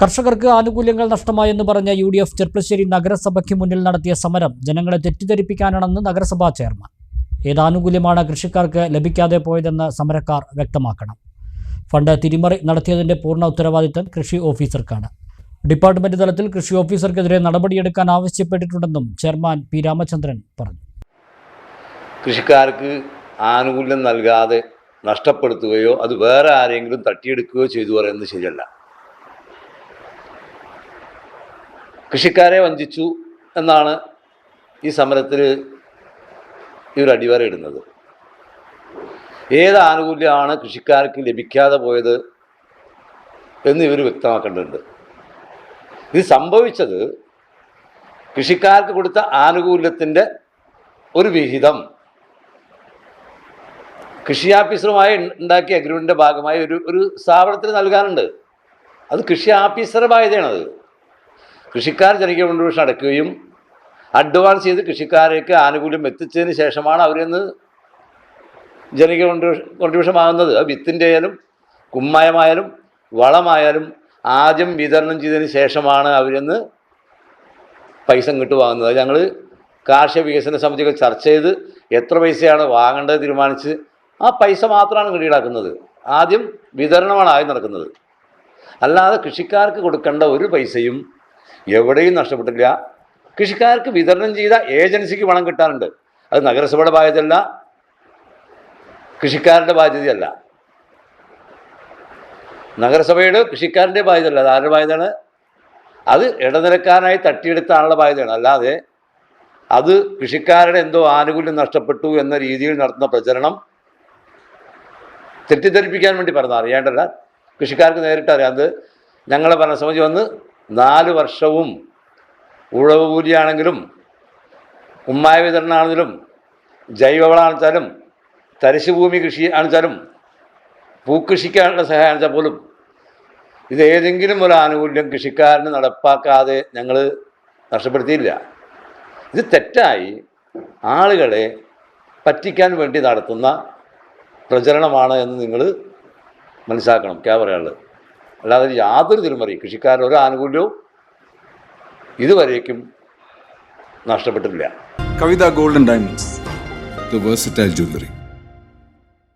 കർഷകർക്ക് ആനുകൂല്യങ്ങൾ നഷ്ടമായെന്ന് പറഞ്ഞ യു ഡി എഫ് ചെർപ്പശ്ശേരി നഗരസഭയ്ക്ക് മുന്നിൽ നടത്തിയ സമരം ജനങ്ങളെ തെറ്റിദ്ധരിപ്പിക്കാനാണെന്ന് നഗരസഭാ ചെയർമാൻ. ഏത് ആനുകൂല്യമാണ് കൃഷിക്കാർക്ക് ലഭിക്കാതെ പോയതെന്ന് സമരക്കാർ വ്യക്തമാക്കണം. ഫണ്ട് തിരിമറി നടത്തിയതിന്റെ പൂർണ ഉത്തരവാദിത്തം കൃഷി ഓഫീസർക്കാണ്. ഡിപ്പാർട്ട്മെന്റ് തലത്തിൽ കൃഷി ഓഫീസർക്കെതിരെ നടപടിയെടുക്കാൻ ആവശ്യപ്പെട്ടിട്ടുണ്ടെന്നും ചെയർമാൻ പി രാമചന്ദ്രൻ പറഞ്ഞു. കൃഷിക്കാർക്ക് ആനുകൂല്യം നൽകാതെ നഷ്ടപ്പെടുത്തുകയോ അത് വേറെ ആരെങ്കിലും തട്ടിയെടുക്കുകയോ ചെയ്തു പറയുന്നത് ശരിയല്ല. കൃഷിക്കാരെ വഞ്ചിച്ചു എന്നാണ് ഈ സമരത്തിൽ ഇവർ അടിവരയിടുന്നത് ഏത് ആനുകൂല്യമാണ് കൃഷിക്കാർക്ക് ലഭിക്കാതെ പോയത് എന്ന് ഇവർ വ്യക്തമാക്കേണ്ടതുണ്ട്. ഇത് സംഭവിച്ചത് കൃഷിക്കാർക്ക് കൊടുത്ത ആനുകൂല്യത്തിന്റെ ഒരു വിഹിതം കൃഷി ഓഫീസറുമായി ഉണ്ടാക്കിയ അഗ്രിമെന്റിന്റെ ഭാഗമായി ഒരു ഒരു സ്ഥാപനത്തിന് നൽകാനുണ്ട്. അത് കൃഷി ബാധ്യതയാണത് കൃഷിക്കാർ ജനകീയ കോൺട്രിബ്യൂഷൻ അടക്കുകയും അഡ്വാൻസ് ചെയ്ത് കൃഷിക്കാരേക്ക് ആനുകൂല്യം എത്തിച്ചതിന് ശേഷമാണ് അവരെന്ന് ജനകീയ കോൺട്രിബ്യൂഷൻ കോൺട്രിബ്യൂഷൻ ആകുന്നത് വിത്തിന്റെ ആയാലും കുമ്മായമായാലും വളമായാലും ആദ്യം വിതരണം ചെയ്തതിന് ശേഷമാണ് അവരെന്ന് പൈസ ഇങ്ങോട്ട് വാങ്ങുന്നത്. ഞങ്ങൾ കാർഷിക വികസന സമിതികൾ ചർച്ച ചെയ്ത് എത്ര പൈസയാണ് വാങ്ങേണ്ടത് തീരുമാനിച്ച് ആ പൈസ മാത്രമാണ് ഈടാക്കുന്നത്. ആദ്യം വിതരണമാണ് ആദ്യം നടക്കുന്നത്. അല്ലാതെ കൃഷിക്കാർക്ക് കൊടുക്കേണ്ട ഒരു പൈസയും എവിടെയും നഷ്ടപ്പെട്ടില്ല കൃഷിക്കാർക്ക് വിതരണം ചെയ്ത ഏജൻസിക്ക് പണം കിട്ടാറുണ്ട്. അത് നഗരസഭയുടെ ബാധ്യതയല്ല കൃഷിക്കാരുടെ ബാധ്യതയല്ല. നഗരസഭയുടെ കൃഷിക്കാരന്റെ ബാധ്യതയല്ല. അത് ആരുടെ ബാധ്യതയാണ്? അത് ഇടനിലക്കാരനായി തട്ടിയെടുത്ത ആളുടെ ബാധ്യതയാണ്. അല്ലാതെ അത് കൃഷിക്കാരുടെ എന്തോ ആനുകൂല്യം നഷ്ടപ്പെട്ടു എന്ന രീതിയിൽ നടത്തുന്ന പ്രചരണം തെറ്റിദ്ധരിപ്പിക്കാൻ വേണ്ടി പറഞ്ഞ അറിയേണ്ടല്ല. കൃഷിക്കാർക്ക് നേരിട്ട് അറിയാം. അത് ഞങ്ങളെ ഭരണസമിതി വന്ന് നാല് വർഷവും ഉഴവ് കൂലിയാണെങ്കിലും ഉമ്മായ വിതരണമാണെങ്കിലും ജൈവവളമാണെച്ചാലും തരിശുഭൂമി കൃഷി ആണെച്ചാലും പൂക്കൃഷിക്കാനുള്ള സഹായം വെച്ചാൽ പോലും ഇത് ഏതെങ്കിലും ഒരു ആനുകൂല്യം കൃഷിക്കാരന് നടപ്പാക്കാതെ ഞങ്ങൾ നഷ്ടപ്പെടുത്തിയില്ല. ഇത് തെറ്റായി ആളുകളെ പറ്റിക്കാൻ വേണ്ടി നടത്തുന്ന പ്രചരണമാണ് എന്ന് നിങ്ങൾ മനസ്സിലാക്കണം. ക്യാ അല്ലാതെ യാതൊരു തിരുമറി. കൃഷിക്കാരുടെ ഒരു ആനുകൂല്യവും ഇതുവരേക്കും നഷ്ടപ്പെട്ടിട്ടില്ല. Kavitha golden diamonds. ജ്വല്ലറി